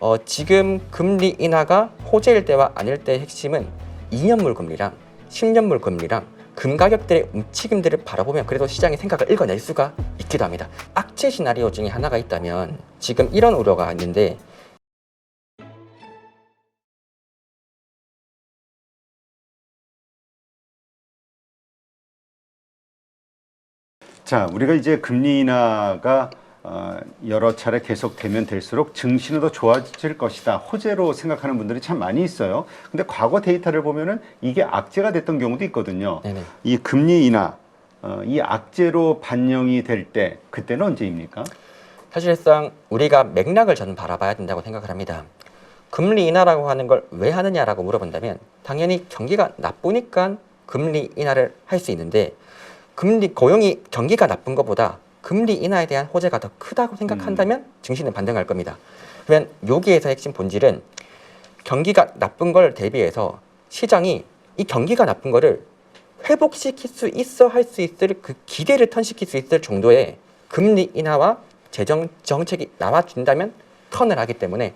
어, 지금 금리 인하가 호재일 때와 아닐 때의 핵심은 2년물 금리랑 10년물 금리랑 금 가격들의 움직임들을 바라보면 그래도 시장의 생각을 읽어낼 수가 있기도 합니다. 악재 시나리오 중에 하나가 있다면 지금 이런 우려가 있는데 자, 우리가 이제 금리 인하가 어, 여러 차례 계속되면 될수록 증시는 더 좋아질 것이다. 호재로 생각하는 분들이 참 많이 있어요. 근데 과거 데이터를 보면은 이게 악재가 됐던 경우도 있거든요. 네네. 이 금리 인하, 어, 이 악재로 반영이 될 때, 그때는 언제입니까? 사실상 우리가 맥락을 저는 바라봐야 된다고 생각을 합니다. 금리 인하라고 하는 걸 왜 하느냐라고 물어본다면 당연히 경기가 나쁘니까 금리 인하를 할 수 있는데 금리 고용이 경기가 나쁜 것보다 금리 인하에 대한 호재가 더 크다고 생각한다면 증시는 반등할 겁니다. 그러면 여기에서 핵심 본질은 경기가 나쁜 걸 대비해서 시장이 이 경기가 나쁜 거를 회복시킬 수 있어 할 수 있을 그 기대를 턴시킬 수 있을 정도의 금리 인하와 재정 정책이 나와준다면 턴을 하기 때문에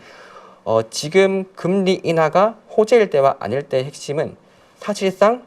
어, 지금 금리 인하가 호재일 때와 아닐 때의 핵심은 사실상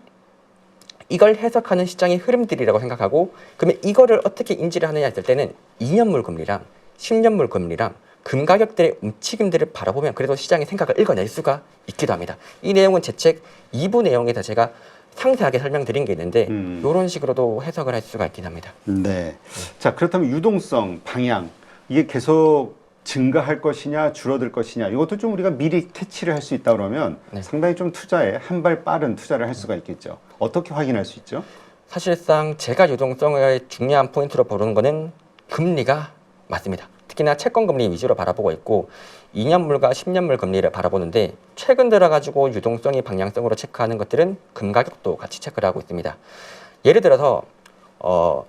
이걸 해석하는 시장의 흐름들이라고 생각하고 그러면 이거를 어떻게 인지를 하느냐 했을 때는 2년물 금리랑 10년물 금리랑 금 가격들의 움직임들을 바라보면 그래도 시장의 생각을 읽어낼 수가 있기도 합니다. 이 내용은 제 책 2부 내용에서 제가 상세하게 설명드린 게 있는데 음. 이런 식으로도 해석을 할 수가 있긴 합니다. 네. 자, 그렇다면 유동성, 방향, 이게 계속 증가할 것이냐, 줄어들 것이냐, 이것도 좀 우리가 미리 캐치를 할 수 있다 그러면 네. 상당히 좀 투자에 한 발 빠른 투자를 할 수가 있겠죠. 어떻게 확인할 수 있죠? 사실상 제가 유동성을 중요한 포인트로 보는 거는 금리가 맞습니다. 특히나 채권 금리 위주로 바라보고 있고 2년물과 10년물 금리를 바라보는데 최근 들어가지고 유동성이 방향성으로 체크하는 것들은 금 가격도 같이 체크를 하고 있습니다. 예를 들어서 어,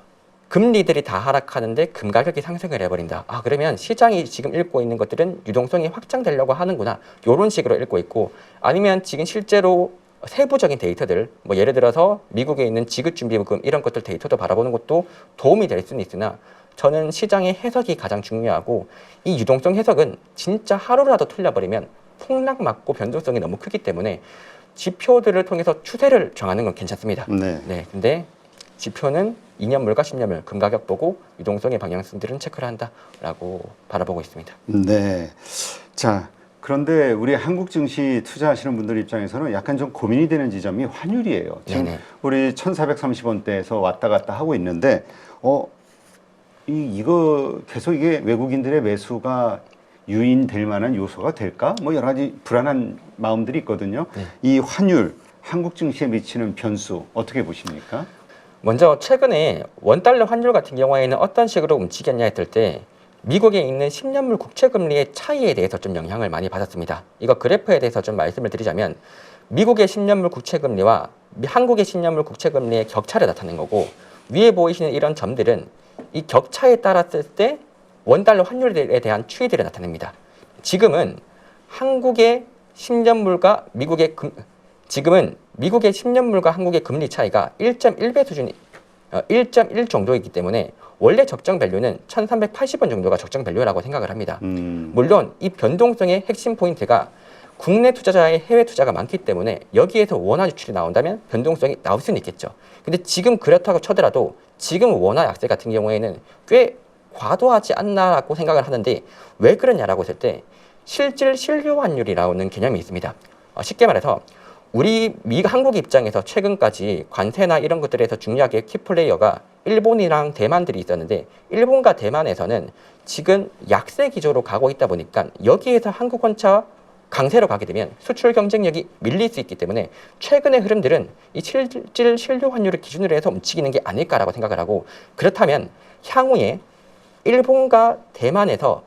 금리들이 다 하락하는데 금 가격이 상승을 해버린다. 아 그러면 시장이 지금 읽고 있는 것들은 유동성이 확장되려고 하는구나. 이런 식으로 읽고 있고 아니면 지금 실제로 세부적인 데이터들 뭐 예를 들어서 미국에 있는 지급준비금 이런 것들 데이터도 바라보는 것도 도움이 될 수는 있으나 저는 시장의 해석이 가장 중요하고 이 유동성 해석은 진짜 하루라도 틀려버리면 폭락 맞고 변동성이 너무 크기 때문에 지표들을 통해서 추세를 정하는 건 괜찮습니다. 네. 네, 근데 지표는 2년물과 10년물 금 가격 보고 유동성의 방향성들은 체크를 한다라고 바라보고 있습니다. 네. 자, 그런데 우리 한국 증시 투자하시는 분들 입장에서는 약간 좀 고민이 되는 지점이 환율이에요. 지금 네네. 우리 1,430원대에서 왔다 갔다 하고 있는데, 어, 이, 이거 계속 이게 외국인들의 매수가 유인될 만한 요소가 될까? 뭐 여러 가지 불안한 마음들이 있거든요. 네. 이 환율, 한국 증시에 미치는 변수 어떻게 보십니까? 먼저 최근에 원달러 환율 같은 경우에는 어떤 식으로 움직였냐 했을 때 미국에 있는 10년물 국채 금리의 차이에 대해서 좀 영향을 많이 받았습니다. 이거 그래프에 대해서 좀 말씀을 드리자면 미국의 10년물 국채 금리와 미- 한국의 10년물 국채 금리의 격차를 나타낸 거고 위에 보이시는 이런 점들은 이 격차에 따랐을 때 원달러 환율에 대한 추이들을 나타냅니다. 지금은 한국의 10년물과 미국의 금, 지금은 미국의 10년물과 한국의 금리 차이가 1.1배 수준이 어, 1.1 정도이기 때문에 원래 적정 밸류는 1,380원 정도가 적정 밸류라고 생각을 합니다. 음, 물론 이 변동성의 핵심 포인트가 국내 투자자의 해외 투자가 많기 때문에 여기에서 원화 유출이 나온다면 변동성이 나올 수는 있겠죠. 근데 지금 그렇다고 쳐더라도 지금 원화 약세 같은 경우에는 꽤 과도하지 않나라고 생각을 하는데 왜 그러냐라고 했을 때 실질 신뢰 환율이라는 개념이 있습니다. 어, 쉽게 말해서 우리 미 한국 입장에서 최근까지 관세나 이런 것들에서 중요하게 키플레이어가 일본이랑 대만들이 있었는데 일본과 대만에서는 지금 약세 기조로 가고 있다 보니까 여기에서 한국 원차 강세로 가게 되면 수출 경쟁력이 밀릴 수 있기 때문에 최근의 흐름들은 이 실질 신뢰 환율을 기준으로 해서 움직이는 게 아닐까라고 생각을 하고 그렇다면 향후에 일본과 대만에서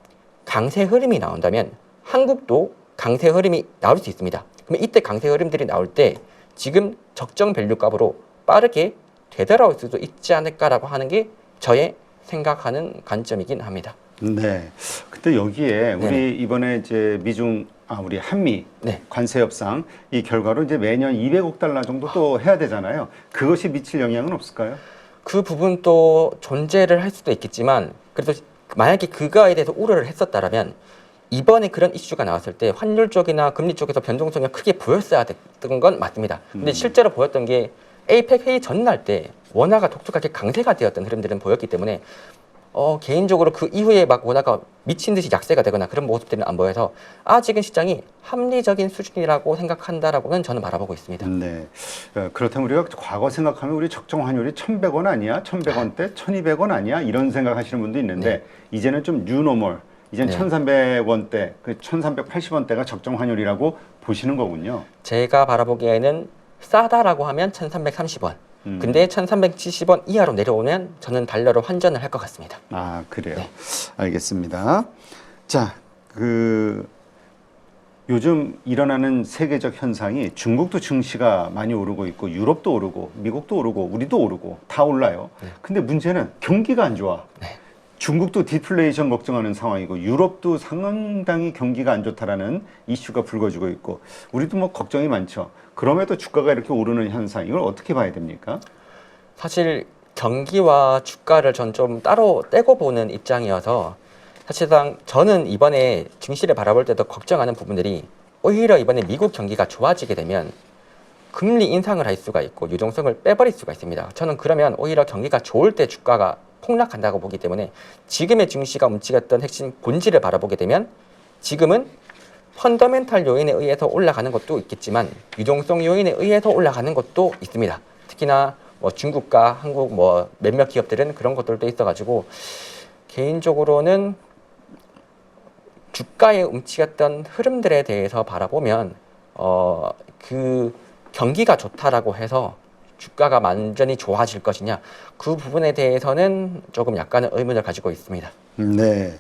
강세 흐름이 나온다면 한국도 강세 흐름이 나올 수 있습니다. 그러면 이때 강세 흐름들이 나올 때 지금 적정 밸류 값으로 빠르게 되돌아올 수도 있지 않을까라고 하는 게 저의 생각하는 관점이긴 합니다. 네. 근데 여기에 우리 네네. 이번에 이제 미중 아 우리 한미 네. 관세 협상 이 결과로 이제 매년 200억 달러 정도 또 해야 되잖아요. 그것이 미칠 영향은 없을까요? 그 부분도 존재를 할 수도 있겠지만 그래도 만약에 그거에 대해서 우려를 했었다라면 이번에 그런 이슈가 나왔을 때 환율 쪽이나 금리 쪽에서 변동성이 크게 보였어야 됐던 건 맞습니다. 근데 음. 실제로 보였던 게 에이펙 회의 전날 때 원화가 독특하게 강세가 되었던 흐름들은 보였기 때문에 어, 개인적으로 그 이후에 막 원화가 미친 듯이 약세가 되거나 그런 모습들은 안 보여서 아직은 시장이 합리적인 수준이라고 생각한다라고는 저는 바라보고 있습니다. 네. 어, 그렇다면 우리가 과거 생각하면 우리 적정 환율이 1,100원 아니야? 1,100원대, 1,200원 아니야? 이런 생각하시는 분도 있는데 이제는 좀 뉴노멀. 이젠 네. 1,300원대, 그 1,380원대가 적정 환율이라고 보시는 거군요. 제가 바라보기에는 싸다라고 하면 1330원. 음. 근데 1370원 이하로 내려오면 저는 달러로 환전을 할 것 같습니다. 아, 그래요. 네. 알겠습니다. 자, 그 요즘 일어나는 세계적 현상이 중국도 증시가 많이 오르고 있고 유럽도 오르고 미국도 오르고 우리도 오르고 다 올라요. 네. 근데 문제는 경기가 안 좋아. 네. 중국도 디플레이션 걱정하는 상황이고 유럽도 상당히 경기가 안 좋다라는 이슈가 불거지고 있고 우리도 뭐 걱정이 많죠. 그럼에도 주가가 이렇게 오르는 현상 이걸 어떻게 봐야 됩니까? 사실 경기와 주가를 전 좀 따로 떼고 보는 입장이어서 사실상 저는 이번에 증시를 바라볼 때도 걱정하는 부분들이 오히려 이번에 미국 경기가 좋아지게 되면 금리 인상을 할 수가 있고 유동성을 빼버릴 수가 있습니다. 저는 그러면 오히려 경기가 좋을 때 주가가 폭락한다고 보기 때문에 지금의 증시가 움직였던 핵심 본질을 바라보게 되면 지금은 펀더멘탈 요인에 의해서 올라가는 것도 있겠지만 유동성 요인에 의해서 올라가는 것도 있습니다. 특히나 뭐 중국과 한국 뭐 몇몇 기업들은 그런 것들도 있어가지고 개인적으로는 주가에 움직였던 흐름들에 대해서 바라보면 어 그 경기가 좋다라고 해서 주가가 완전히 좋아질 것이냐 그 부분에 대해서는 조금 약간의 의문을 가지고 있습니다. 네.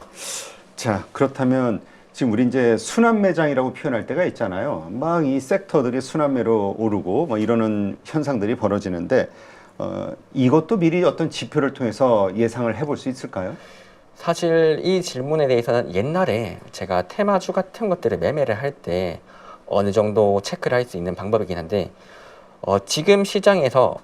자, 그렇다면 지금 우리 이제 순환 매장이라고 표현할 때가 있잖아요. 막 이 섹터들이 순환매로 오르고 뭐 이러는 현상들이 벌어지는데 어, 이것도 미리 어떤 지표를 통해서 예상을 해볼 수 있을까요? 사실 이 질문에 대해서는 옛날에 제가 테마주 같은 것들을 매매를 할 때 어느 정도 체크를 할 수 있는 방법이긴 한데 어, 지금 시장에서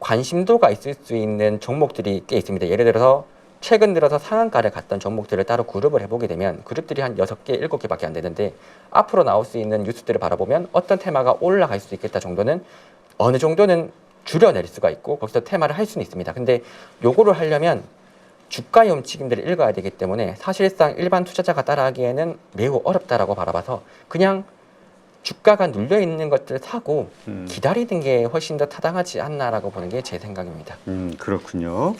관심도가 있을 수 있는 종목들이 꽤 있습니다. 예를 들어서 최근 들어서 상한가를 갔던 종목들을 따로 그룹을 해보게 되면 그룹들이 한 여섯 개 일곱 개밖에 안 되는데 앞으로 나올 수 있는 뉴스들을 바라보면 어떤 테마가 올라갈 수 있겠다 정도는 어느 정도는 줄여낼 수가 있고 거기서 테마를 할 수는 있습니다. 근데 요거를 하려면 주가의 움직임들을 읽어야 되기 때문에 사실상 일반 투자자가 따라하기에는 매우 어렵다라고 바라봐서 그냥 주가가 눌려 있는 것들을 사고 음. 기다리는 게 훨씬 더 타당하지 않나라고 보는 게 제 생각입니다. 음, 그렇군요.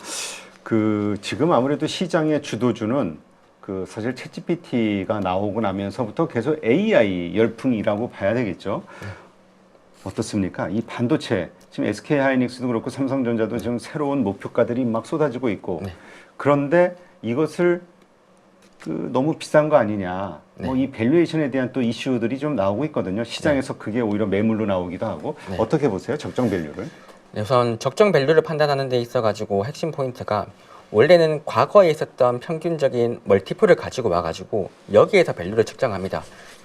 그 지금 아무래도 시장의 주도주는 그 사실 챗GPT가 나오고 나면서부터 계속 AI 열풍이라고 봐야 되겠죠. 어떻습니까? 이 반도체 지금 SK 하이닉스도 그렇고 삼성전자도 지금 새로운 목표가들이 막 쏟아지고 있고 네. 그런데 이것을 그 너무 비싼 거 아니냐. 뭐 네. 이 밸류에이션에 대한 또 이슈들이 좀 나오고 있거든요. 시장에서 그게 오히려 매물로 나오기도 하고 네. 어떻게 보세요? 적정 밸류를? 네, 우선 적정 밸류를 판단하는 데 있어 가지고 핵심 포인트가 원래는 과거에 있었던 평균적인 멀티플을 가지고 와 가지고 여기에서 밸류를 측정합니다.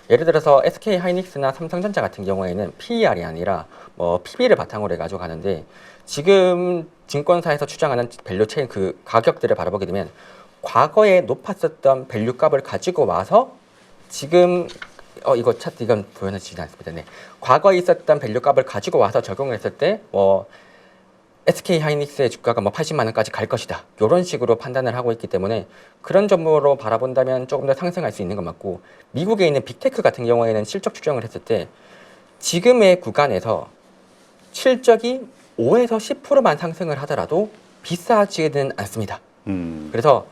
예를 들어서 SK 하이닉스나 삼성전자 같은 경우에는 PER이 아니라 뭐 PB를 바탕으로 해가지고 가는데 지금 증권사에서 추정하는 밸류 체인 그 가격들을 바라보게 되면 과거에 높았었던 밸류 값을 가지고 와서 지금 어 이거 차트 이건 보여주지 않습니다. 네. 과거에 있었던 밸류 값을 가지고 와서 적용을 했을 때뭐 SK 하이닉스의 주가가 뭐 80만 원까지 갈 것이다. 이런 식으로 판단을 하고 있기 때문에 그런 점으로 바라본다면 조금 더 상승할 수 있는 것 맞고 미국에 있는 빅테크 같은 경우에는 실적 추정을 했을 때 지금의 구간에서 실적이 5에서 10%만 상승을 하더라도 비싸지는 않습니다. 음. 그래서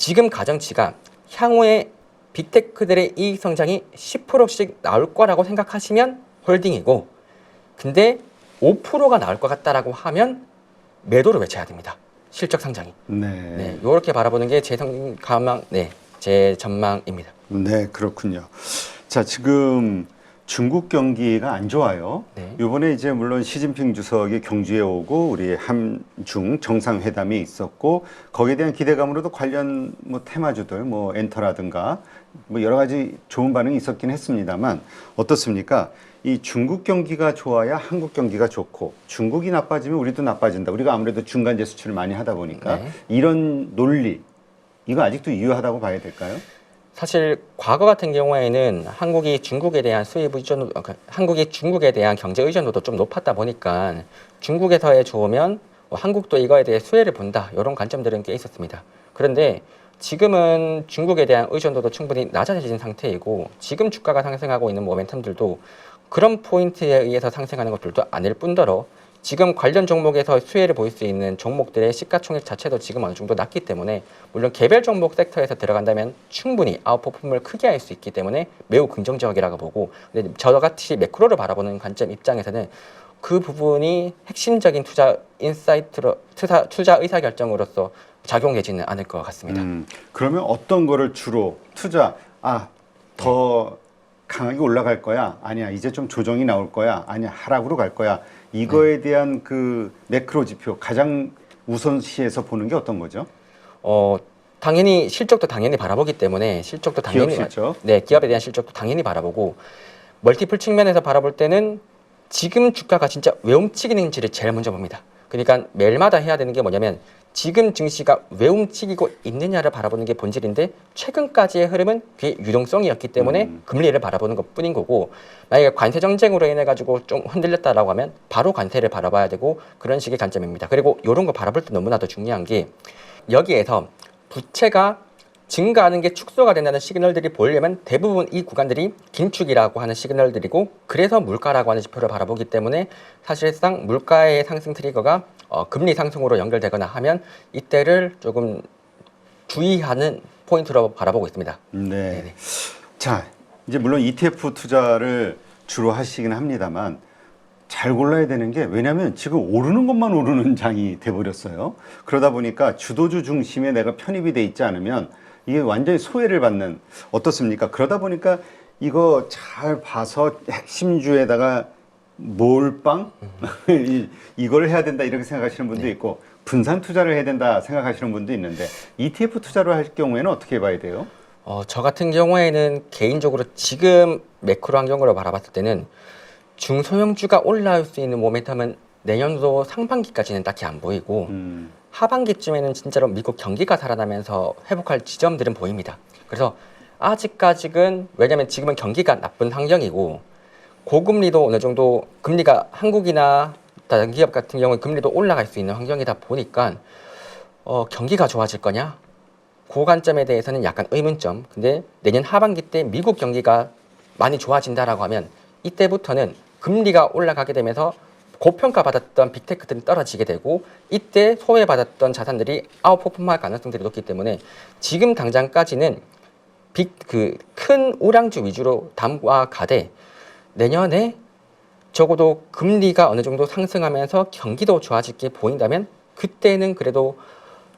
지금 가정치가 향후에 빅테크들의 이익 성장이 10%씩 나올 거라고 생각하시면 홀딩이고 근데 5%가 나올 것 같다라고 하면 매도를 외쳐야 됩니다. 실적 상장이. 네. 네, 이렇게 바라보는 게제 가망, 네, 제 전망입니다. 네, 그렇군요. 자, 지금 중국 경기가 안 좋아요. 네. 이번에 이제 물론 시진핑 주석이 경주에 오고 우리 한중 정상회담이 있었고 거기에 대한 기대감으로도 관련 뭐 테마주들 뭐 엔터라든가 뭐 여러 가지 좋은 반응이 있었긴 했습니다만 어떻습니까? 이 중국 경기가 좋아야 한국 경기가 좋고 중국이 나빠지면 우리도 나빠진다. 우리가 아무래도 중간재 수출을 많이 하다 보니까 네. 이런 논리 이거 아직도 유효하다고 봐야 될까요? 사실 과거 같은 경우에는 한국이 중국에 대한 수입 의존, 어, 그 한국이 중국에 대한 경제 의존도도 좀 높았다 보니까 중국에서의 좋으면 뭐 한국도 이거에 대해 수혜를 본다 이런 관점들은 꽤 있었습니다. 그런데 지금은 중국에 대한 의존도도 충분히 낮아진 상태이고 지금 주가가 상승하고 있는 모멘텀들도 그런 포인트에 의해서 상승하는 것들도 아닐 뿐더러 지금 관련 종목에서 수혜를 보일 수 있는 종목들의 시가총액 자체도 지금 어느 정도 낮기 때문에 물론 개별 종목 섹터에서 들어간다면 충분히 아웃퍼폼을 크게 할 수 있기 때문에 매우 긍정적이라고 보고 근데 저같이 매크로를 바라보는 관점 입장에서는 그 부분이 핵심적인 투자 인사이트로 투자, 투자 의사 결정으로서 작용되지는 않을 것 같습니다. 음, 그러면 어떤 거를 주로 투자 아더 강하게 올라갈 거야? 아니야 이제 좀 조정이 나올 거야? 아니야 하락으로 갈 거야 이거에 네. 대한 그 매크로 지표 가장 우선시해서 보는 게 어떤 거죠? 어 당연히 실적도 당연히 바라보기 때문에 실적도 기업 당연히 실적. 네 기업에 대한 실적도 당연히 바라보고 멀티플 측면에서 바라볼 때는 지금 주가가 진짜 왜 움직이는지를 제일 먼저 봅니다. 그러니까 매일마다 해야 되는 게 뭐냐면 지금 증시가 왜 움직이고 있느냐를 바라보는 게 본질인데 최근까지의 흐름은 그게 유동성이었기 때문에 음. 금리를 바라보는 것 뿐인 거고 만약에 관세 정쟁으로 인해 가지고 좀 흔들렸다라고 하면 바로 관세를 바라봐야 되고 그런 식의 관점입니다. 그리고 이런 거 바라볼 때 너무나도 중요한 게 여기에서 부채가 증가하는 게 축소가 된다는 시그널들이 보이려면 대부분 이 구간들이 긴축이라고 하는 시그널들이고 그래서 물가라고 하는 지표를 바라보기 때문에 사실상 물가의 상승 트리거가 어, 금리 상승으로 연결되거나 하면 이때를 조금 주의하는 포인트로 바라보고 있습니다. 네. 네네. 자 이제 물론 ETF 투자를 주로 하시긴 합니다만 잘 골라야 되는 게 왜냐하면 지금 오르는 것만 오르는 장이 돼버렸어요. 그러다 보니까 주도주 중심에 내가 편입이 돼 있지 않으면 이게 완전히 소외를 받는 어떻습니까? 그러다 보니까 이거 잘 봐서 핵심주에다가 몰빵 이- 이걸 해야 된다 이렇게 생각하시는 분도 있고 분산 투자를 해야 된다 생각하시는 분도 있는데 ETF 투자를 할 경우에는 어떻게 봐야 돼요? 어, 저 같은 경우에는 개인적으로 지금 매크로 환경으로 바라봤을 때는 중소형주가 올라올 수 있는 모멘텀은 내년도 상반기까지는 딱히 안 보이고 음. 하반기쯤에는 진짜로 미국 경기가 살아나면서 회복할 지점들은 보입니다. 그래서 아직까지는 왜냐하면 지금은 경기가 나쁜 환경이고 고금리도 어느 정도 금리가 한국이나 다른 기업 같은 경우에 금리도 올라갈 수 있는 환경이다 보니까 어, 경기가 좋아질 거냐? 그 관점에 대해서는 약간 의문점. 근데 내년 하반기 때 미국 경기가 많이 좋아진다라고 하면 이때부터는 금리가 올라가게 되면서 고평가 받았던 빅테크들은 떨어지게 되고 이때 소외받았던 자산들이 아웃퍼폼할 가능성들이 높기 때문에 지금 당장까지는 빅 그 큰 우량주 위주로 담아가되 내년에 적어도 금리가 어느 정도 상승하면서 경기도 좋아질 게 보인다면 그때는 그래도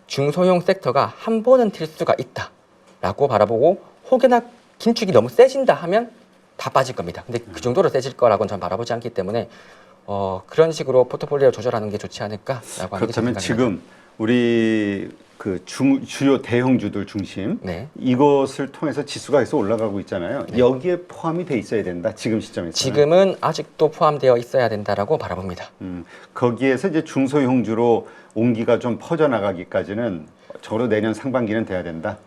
중소형 섹터가 한 번은 튈 수가 있다라고 바라보고 혹여나 긴축이 너무 세진다 하면 다 빠질 겁니다. 근데 그 정도로 세질 거라고는 전 바라보지 않기 때문에 어, 그런 식으로 포트폴리오 조절하는 게 좋지 않을까라고 하는 게 그렇다면. 지금 우리 그 중, 주요 대형주들 중심 네. 이것을 통해서 지수가 계속 올라가고 있잖아요. 여기에 포함이 돼 있어야 된다. 지금 시점에서. 지금은 아직도 포함되어 있어야 된다라고 바라봅니다. 음, 거기에서 이제 중소형주로 온기가 좀 퍼져나가기까지는 저로 내년 상반기는 돼야 된다.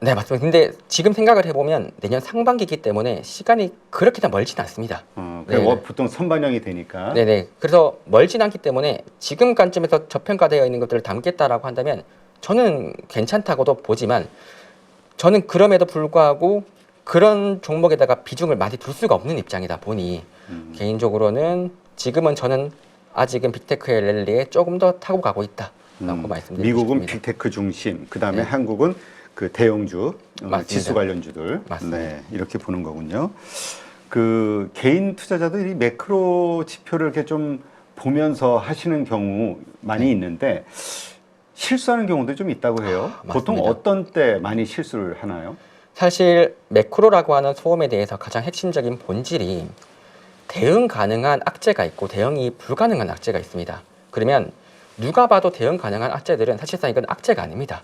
네, 맞습니다. 근데 지금 생각을 해보면 내년 상반기이기 때문에 시간이 그렇게 다 멀진 않습니다. 어, 네. 네. 보통 선반영이 되니까. 네네. 그래서 멀진 않기 때문에 지금 관점에서 저평가되어 있는 것들을 담겠다라고 한다면 저는 괜찮다고도 보지만 저는 그럼에도 불구하고 그런 종목에다가 비중을 많이 둘 수가 없는 입장이다 보니 음. 개인적으로는 지금은 저는 아직은 빅테크의 랠리에 조금 더 타고 가고 있다라고 음, 말씀드리고 미국은 싶습니다. 빅테크 중심, 그 다음에 네. 한국은 그 대형주, 어, 맞습니다. 지수 관련주들. 네 이렇게 보는 거군요. 그 개인 투자자들이 매크로 지표를 이렇게 좀 보면서 하시는 경우 많이 네. 있는데 실수하는 경우도 좀 있다고 해요. 아, 보통. 어떤 때 많이 실수를 하나요? 사실 매크로라고 하는 소음에 대해서 가장 핵심적인 본질이 대응 가능한 악재가 있고 대응이 불가능한 악재가 있습니다. 그러면 누가 봐도 대응 가능한 악재들은 사실상 이건 악재가 아닙니다.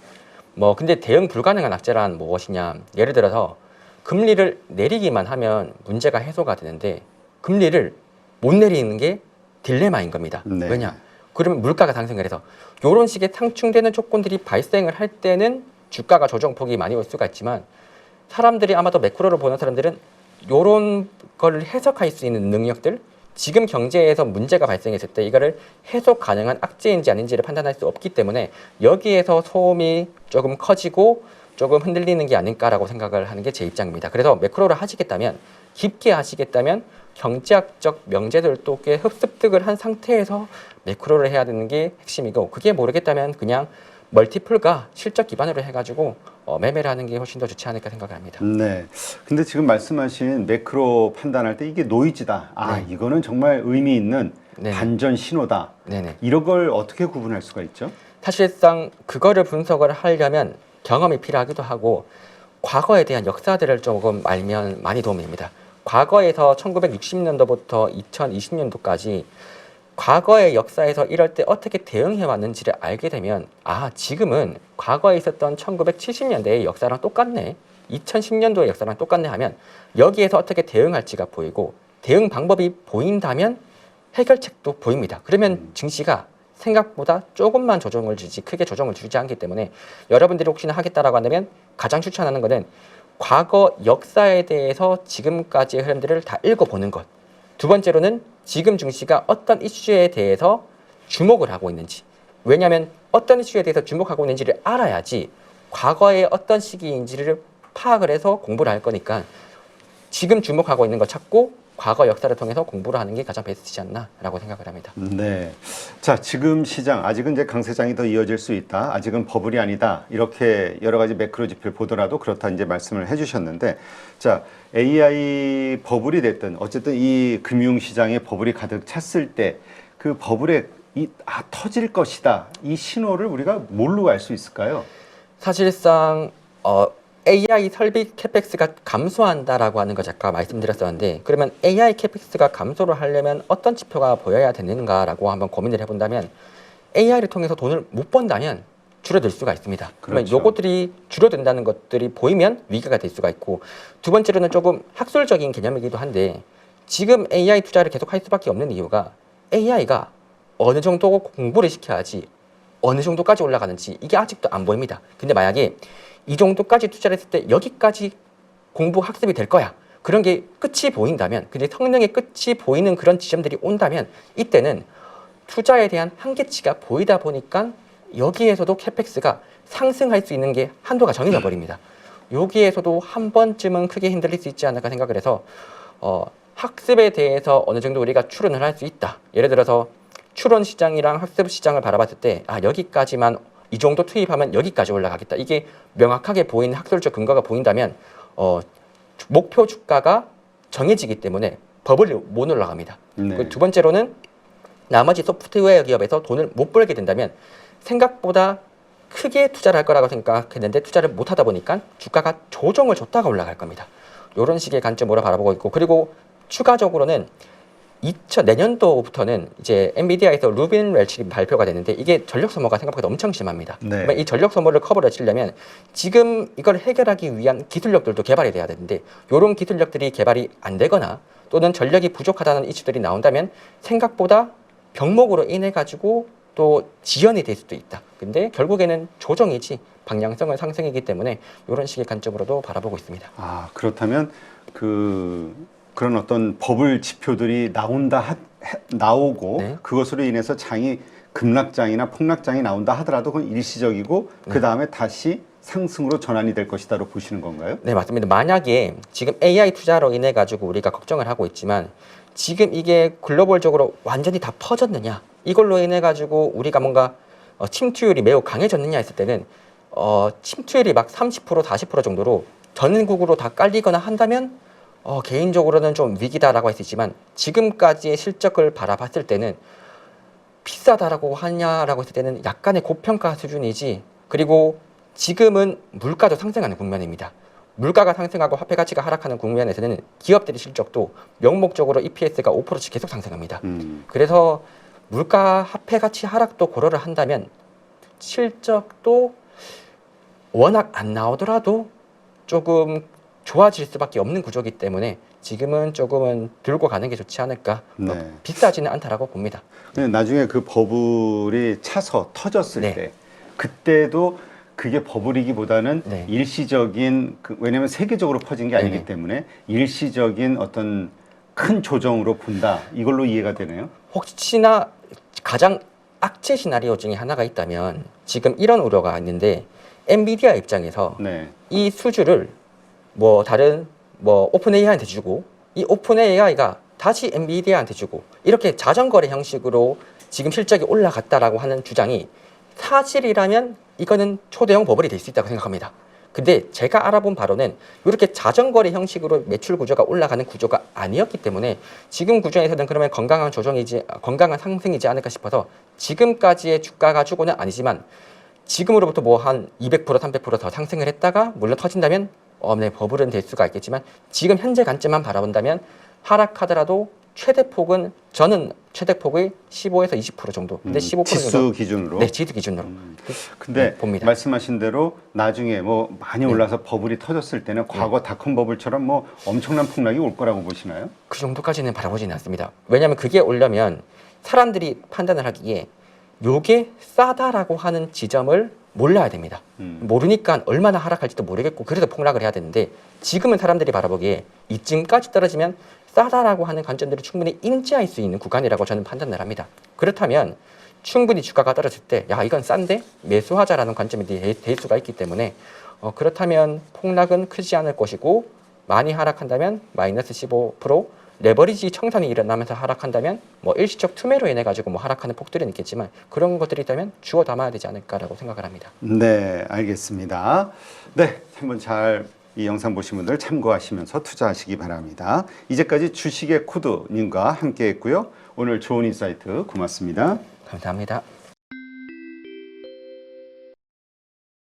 뭐 근데 대응 불가능한 악재란 무엇이냐? 예를 들어서 금리를 내리기만 하면 문제가 해소가 되는데 금리를 못 내리는 게 딜레마인 겁니다. 네. 왜냐? 그러면 물가가 상승을 해서 이런 식의 상충되는 조건들이 발생을 할 때는 주가가 조정폭이 많이 올 수가 있지만 사람들이 아마도 매크로를 보는 사람들은 요런 걸 해석할 수 있는 능력들 지금 경제에서 문제가 발생했을 때 이거를 해석 가능한 악재인지 아닌지를 판단할 수 없기 때문에 여기에서 소음이 조금 커지고 조금 흔들리는 게 아닐까라고 생각을 하는 게 제 입장입니다. 그래서 매크로를 하시겠다면 깊게 하시겠다면 경제학적 명제들도 꽤 흡습득을 한 상태에서 매크로를 해야 되는 게 핵심이고 그게 모르겠다면 그냥 멀티플과 실적 기반으로 해가지고 어, 매매를 하는 게 훨씬 더 좋지 않을까 생각합니다. 네. 근데 지금 말씀하신 매크로 판단할 때 이게 노이즈다. 아, 네. 이거는 정말 의미 있는 네네. 반전 신호다. 네네. 이런 걸 어떻게 구분할 수가 있죠? 사실상 그거를 분석을 하려면 경험이 필요하기도 하고 과거에 대한 역사들을 조금 알면 많이 도움이 됩니다. 과거에서 1960년도부터 2020년도까지 과거의 역사에서 이럴 때 어떻게 대응해 왔는지를 알게 되면 아 지금은 과거에 있었던 1970년대의 역사랑 똑같네 2010년도의 역사랑 똑같네 하면 여기에서 어떻게 대응할지가 보이고 대응 방법이 보인다면 해결책도 보입니다. 그러면 증시가 생각보다 조금만 조정을 주지 크게 조정을 주지 않기 때문에 여러분들이 혹시나 하겠다라고 한다면 가장 추천하는 것은 과거 역사에 대해서 지금까지의 흐름들을 다 읽어보는 것. 두 번째로는 지금 증시가 어떤 이슈에 대해서 주목을 하고 있는지. 왜냐하면 어떤 이슈에 대해서 주목하고 있는지를 알아야지 과거의 어떤 시기인지를 파악을 해서 공부를 할 거니까 지금 주목하고 있는 거 찾고 과거 역사를 통해서 공부를 하는 게 가장 베스트지 않나라고 생각을 합니다. 네. 자, 지금 시장 아직은 이제 강세장이 더 이어질 수 있다. 아직은 버블이 아니다. 이렇게 여러 가지 매크로 지표를 보더라도 그렇다 이제 말씀을 해 주셨는데 자, AI 버블이 됐든 어쨌든 이 금융 시장에 버블이 가득 찼을 때 그 버블에 이 아, 터질 것이다. 이 신호를 우리가 뭘로 알 수 있을까요? 사실상 어, AI 설비 캐펙스가 감소한다라고 하는 거 잠깐 말씀드렸었는데 그러면 AI 캐펙스가 감소를 하려면 어떤 지표가 보여야 되는가라고 한번 고민을 해본다면 AI를 통해서 돈을 못 번다면 줄어들 수가 있습니다. 그러면 그렇죠. 요것들이 줄어든다는 것들이 보이면 위기가 될 수가 있고 두 번째로는 조금 학술적인 개념이기도 한데 지금 AI 투자를 계속 할 수밖에 없는 이유가 AI가 어느 정도 공부를 시켜야지 어느 정도까지 올라가는지 이게 아직도 안 보입니다. 근데 만약에 이 정도까지 투자를 했을 때 여기까지 공부 학습이 될 거야. 그런 게 끝이 보인다면, 근데 성능의 끝이 보이는 그런 지점들이 온다면 이때는 투자에 대한 한계치가 보이다 보니까 여기에서도 캐펙스가 상승할 수 있는 게 한도가 정해져 버립니다. 여기에서도 한 번쯤은 크게 흔들릴 수 있지 않을까 생각을 해서 어, 학습에 대해서 어느 정도 우리가 추론을 할 수 있다. 예를 들어서 추론 시장이랑 학습 시장을 바라봤을 때 아 여기까지만 이 정도 투입하면 여기까지 올라가겠다. 이게 명확하게 보이는 학술적 근거가 보인다면 어, 목표 주가가 정해지기 때문에 버블이 못 올라갑니다. 네. 그두 번째로는 나머지 소프트웨어 기업에서 돈을 못 벌게 된다면 생각보다 크게 투자를 할 거라고 생각했는데 투자를 못 하다 보니까 주가가 조정을 줬다가 올라갈 겁니다. 이런 식의 관점으로 바라보고 있고 그리고 추가적으로는 2000 내년도부터는 이제 엔비디아에서 루빈 렐치 발표가 됐는데 이게 전력 소모가 생각보다 엄청 심합니다. 네. 이 전력 소모를 커버를 치려면 지금 이걸 해결하기 위한 기술력들도 개발이 돼야 되는데 이런 기술력들이 개발이 안 되거나 또는 전력이 부족하다는 이슈들이 나온다면 생각보다 병목으로 인해 가지고 또 지연이 될 수도 있다. 근데 결국에는 조정이지 방향성은 상승이기 때문에 이런 식의 관점으로도 바라보고 있습니다. 아 그렇다면 그 그런 어떤 버블 지표들이 나온다 하, 해- 나오고 네. 그것으로 인해서 장이 급락장이나 폭락장이 나온다 하더라도 그건 일시적이고 네. 그 다음에 다시 상승으로 전환이 될 것이다로 보시는 건가요? 네, 맞습니다. 만약에 지금 AI 투자로 인해 가지고 우리가 걱정을 하고 있지만 지금 이게 글로벌적으로 완전히 다 퍼졌느냐 이걸로 인해 가지고 우리가 뭔가 어, 침투율이 매우 강해졌느냐 했을 때는 어, 침투율이 막 30% 40% 정도로 전국으로 다 깔리거나 한다면 어, 개인적으로는 좀 위기다라고 할 수 있지만 지금까지의 실적을 바라봤을 때는 비싸다라고 하냐라고 했을 때는 약간의 고평가 수준이지 그리고 지금은 물가도 상승하는 국면입니다. 물가가 상승하고 화폐 가치가 하락하는 국면에서는 기업들의 실적도 명목적으로 EPS가 5%씩 계속 상승합니다. 음, 그래서 물가 화폐 가치 하락도 고려를 한다면 실적도 워낙 안 나오더라도 조금 좋아질 수밖에 없는 구조이기 때문에 지금은 조금은 들고 가는 게 좋지 않을까. 뭐 네. 비싸지는 않다라고 봅니다. 근데 나중에 그 버블이 차서 터졌을 네. 때 그때도 그게 버블이기보다는 네. 일시적인 그, 왜냐하면 세계적으로 퍼진 게 아니기 네네. 때문에 일시적인 어떤 큰 조정으로 본다 이걸로 이해가 되네요. 혹시나 가장 악재 시나리오 중에 하나가 있다면 지금 이런 우려가 있는데 엔비디아 입장에서 네. 이 수주를 뭐 다른 뭐 오픈 AI한테 주고 이 오픈 AI가 다시 엔비디아한테 주고 이렇게 자전거래 형식으로 지금 실적이 올라갔다라고 하는 주장이 사실이라면 이거는 초대형 버블이 될 수 있다고 생각합니다. 근데 제가 알아본 바로는 이렇게 자전거래 형식으로 매출 구조가 올라가는 구조가 아니었기 때문에 지금 구조에서는 그러면 건강한 조정이지 건강한 상승이지 않을까 싶어서 지금까지의 주가 가지고는 아니지만 지금으로부터 뭐 한 200% 300%더 상승을 했다가 물론 터진다면 어, 네, 버블은 될 수가 있겠지만 지금 현재 관점만 바라본다면 하락하더라도 최대 폭은 저는 최대 폭의 15에서 20% 정도. 근데 음, 15% 지수 정도. 기준으로. 네, 지수 기준으로. 근데 네, 봅니다. 말씀하신 대로 나중에 뭐 많이 네. 올라서 버블이 터졌을 때는 과거 닷컴 버블처럼 뭐 엄청난 폭락이 올 거라고 보시나요? 그 정도까지는 바라보지는 않습니다. 왜냐하면 그게 오려면 사람들이 판단을 하기에 요게 싸다라고 하는 지점을 몰라야 됩니다. 음. 모르니까 얼마나 하락할지도 모르겠고 그래서 폭락을 해야 되는데 지금은 사람들이 바라보기에 이쯤까지 떨어지면 싸다라고 하는 관점들을 충분히 인지할 수 있는 구간이라고 저는 판단을 합니다. 그렇다면 충분히 주가가 떨어질 때 야 이건 싼데 매수하자라는 관점이 될, 될 수가 있기 때문에 어, 그렇다면 폭락은 크지 않을 것이고 많이 하락한다면 마이너스 15% 레버리지 청산이 일어나면서 하락한다면 뭐 일시적 투매로 인해 가지고 뭐 하락하는 폭들은 있겠지만 그런 것들이 있다면 주워 담아야 되지 않을까라고 생각을 합니다. 네, 알겠습니다. 네, 한번 잘 이 영상 보신 분들 참고하시면서 투자하시기 바랍니다. 이제까지 주식의 코드님과 함께했고요. 오늘 좋은 인사이트 고맙습니다. 감사합니다.